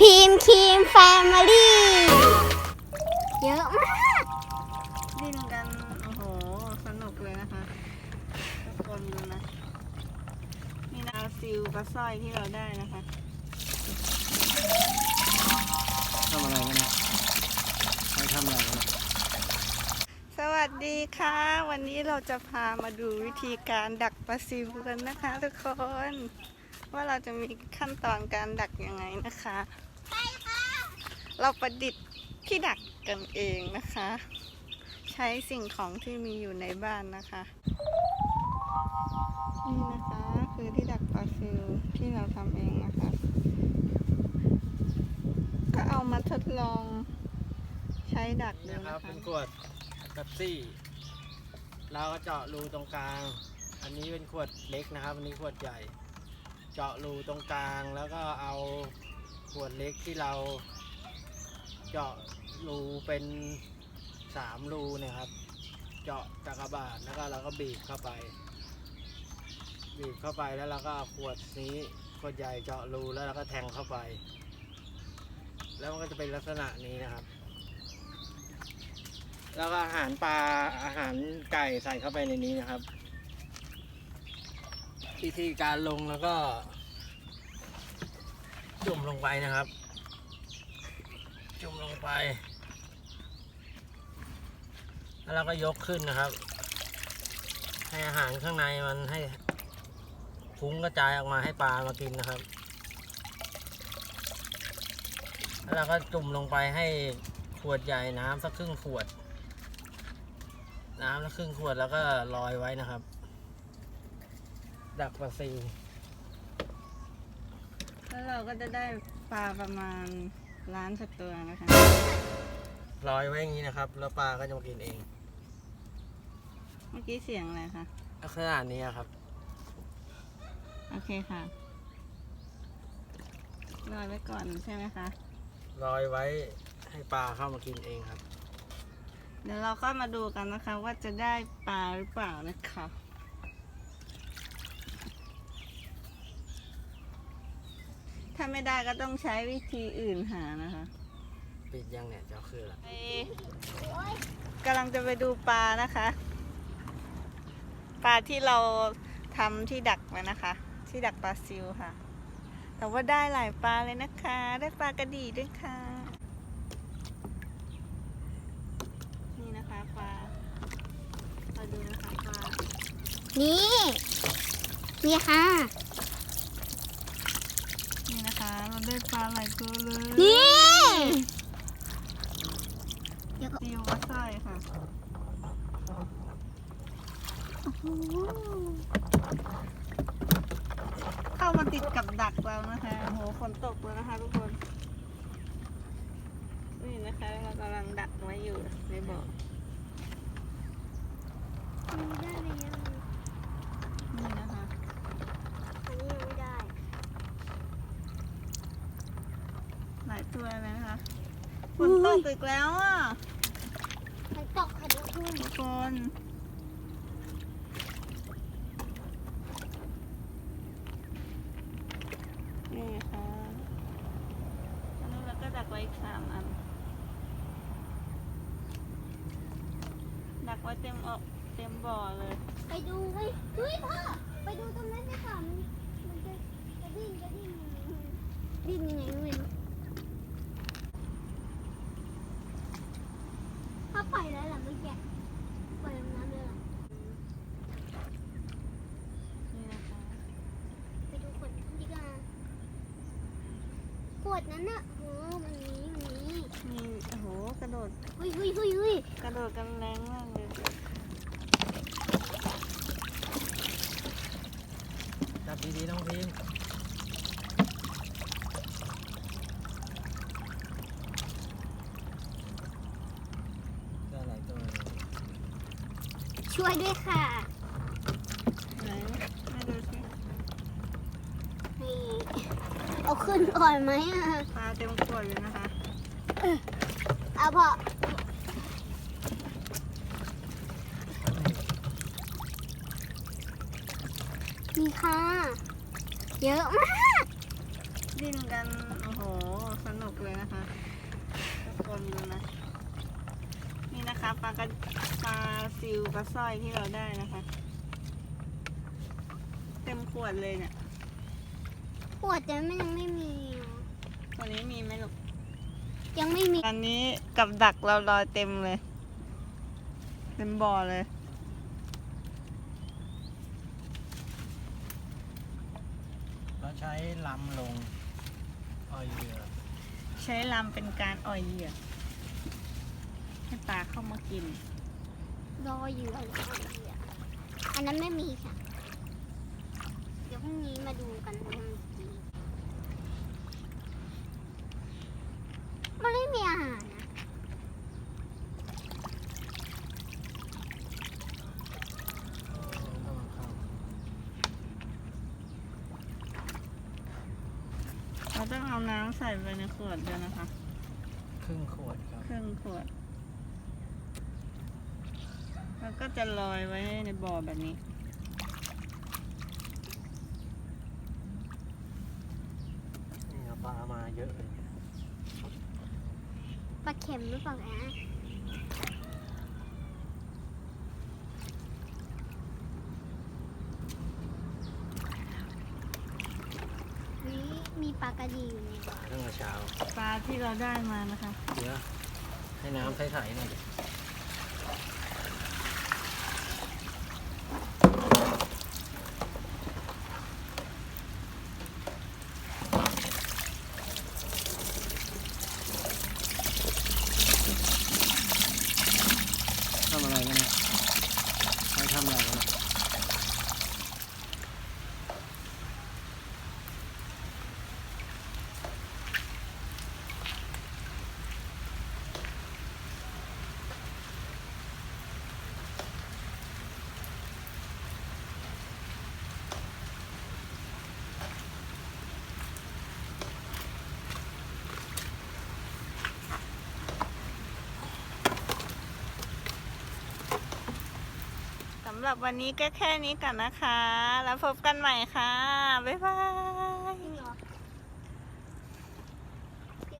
ทีมครีมแฟมิลี่ เยอะมาก ดิ้นกัน โอ้โห สนุกเลยนะคะ ทุกคนดูนะ นี่นะซิลปลาสร้อยที่เราได้นะคะทำอะไรกันเนี่ยใครทำอะไรกันเนี่ยสวัสดีค่ะ วันนี้เราจะพามาดูวิธีการดักปลาซิวกันนะคะ ทุกคน ว่าเราจะมีขั้นตอนการดักยังไงนะคะ เราประดิษฐ์ที่ดักกันเองนะคะ ใช้สิ่งของที่มีอยู่ในบ้านนะคะ นี่นะคะคือที่ดักปลาซิวที่เราทำเองนะคะ ก็เอามาทดลองใช้ดักดูนี่คนะรับคะเป็นขวดเป๊ปซี่ เราก็เจาะรูตรงกลาง อันนี้เป็นขวดเล็กนะครับ อันนี้ขวดใหญ่ เจาะรูตรงกลางแล้วก็เอาขวดเล็กที่เรา เจาะรูเป็นสามรูเนะครับ เจาะกากบาทแล้วก็เราก็บีบเข้าไป บีบเข้าไปแล้วเราก็เอาขวดนี้ขวดใหญ่เจาะรูแล้วเราก็แทงเข้าไป แล้วมันก็จะเป็นลักษณะนี้นะครับ แล้วก็อาหารปลาอาหารไก่ใส่เข้าไปในนี้นะครับวิธีการลงแล้วก็จุ่มลงไปนะครับ จุ่มลงไป แล้วเราก็ยกขึ้นนะครับ ให้อาหารข้างในมันให้ฟุ้งกระจายออกมาให้ปลามากินนะครับ แล้วเราก็จุ่มลงไปให้ขวดใหญ่น้ำสักครึ่งขวด น้ำละครึ่งขวดแล้วก็ลอยไว้นะครับ ดักปลาซิวแล้วเราก็จะได้ปลาประมาณ ล้านสักตัวนะคะลอยไว้อย่างนี้นะครับ แล้วปลาก็จะมากินเองเมื่อกี้เสียงอะไรคะลักษณะนี้ครับ โอเคค่ะลอยไว้ก่อนใช่ไหมคะลอยไว้ให้ปลาเข้ามากินเองครับ เดี๋ยวเราก็มาดูกันนะคะว่าจะได้ปลาหรือเปล่านะคะ ถ้าไม่ได้ก็ต้องใช้วิธีอื่นหานะคะปิดยังเนี่ยจะเอาคืออะไรไปกำลังจะไปดูปลานะคะ ปลาที่เราทำที่ดักไว้นะคะ ที่ดักปลาซิวค่ะ แต่ว่าได้หลายปลาเลยนะคะ ได้ปลากระดีด้วยค่ะ นี่นะคะปลาเราดูนะคะปลานี่ นี่ค่ะ นี่นะคะ เราได้ปลาหลายตัวเลยนี่ซิวก็ใช่ค่ะเข้ามาติดกับดักเรานะคะโอ้โหฝนตกแล้วนะคะทุกคน นี่นะคะเรากำลังดักไว้อยู่ในบ่อนี่นะคะ อันนี้ยังไม่ได้ หลายตัวเลยนะคะฝนตกอีกแล้วอะมันตกค่ะทุกคนทุกคนนี่ค่ะอันนี้เราก็ดักไว้อีกสามอัน ดักไว้เต็มอกเต็มบ่อเลย ไปดูเฮ้ยเฮ้ยพ่อไปดูตรงนั้นนะค่ะมันมันจะกระดิ่งกระดิ่งดิ้นยังไงไม่รู้พ่อปล่อยแล้วเหรอเมื่อกี้ปล่อยลงน้ำเลยเหรอ นี่นะคะ ไปดูขวดนั้นดีกว่าข วดนั้นน่ะโอ้มันมีมันมีมีโอ้โหกระโดดเฮ้ยเฮ้ยเฮ้ยเฮ้ยกระโดดกันแรงมากเลยจับดีๆน้องพิมได้หลายตัวเลยช่วยด้วยค่ะ ไหนไม่ดูสิ นี่ เอาขึ้นก่อนไหมอะปลาเต็มขวดเลยนะคะเอาพอนี่ค่ะ เยอะมาก ดิ้นกัน โอ้โหสเลยนะคะ ทุกคนดูนะ นี่นะคะปลากระปลาซิวปลาสร้อยที่เราได้นะคะ เต็มขวดเลยเนี่ย ขวดจะไม่ยังไม่มีอะตัวนี้มีไหมลูกยังไม่มีตอนนี้กับดักเราลอยเต็มเลย เต็มบ่อเลย เราใช้ลำลงอ่อยเหยื่อใช้ลำเป็นการอ่อยเหยื่อให้ปลาเข้ามากิน รออยู่รออยู่อันนั้นไม่มีค่ะ เดี๋ยวพรุ่งนี้มาดูกันว่ามัน มีมันไม่มีอาหารนะเข้ามาเข้าเราต้องเอาน้ำใส่ไปในขวดเดียวนะคะ ครึ่งขวดครับ ครึ่งขวด แล้วก็จะลอยไว้ในบ่อแบบนี้ นี่เอาปลามาเยอะเลยปลา เข็มหรือเปล่านะนี่มีปลากระดีอยู่ในบ่อตั้งแต่เช้าปลาที่เราได้มานะคะ เดี๋ยวให้น้ำใสๆหน่อยดิทำอะไรกันเนี่ยใครทำอะไรกันเนี่ย สำหรับวันนี้ก็แค่นี้ก่อนนะคะ แล้วพบกันใหม่ค่ะ บ๊ายบาย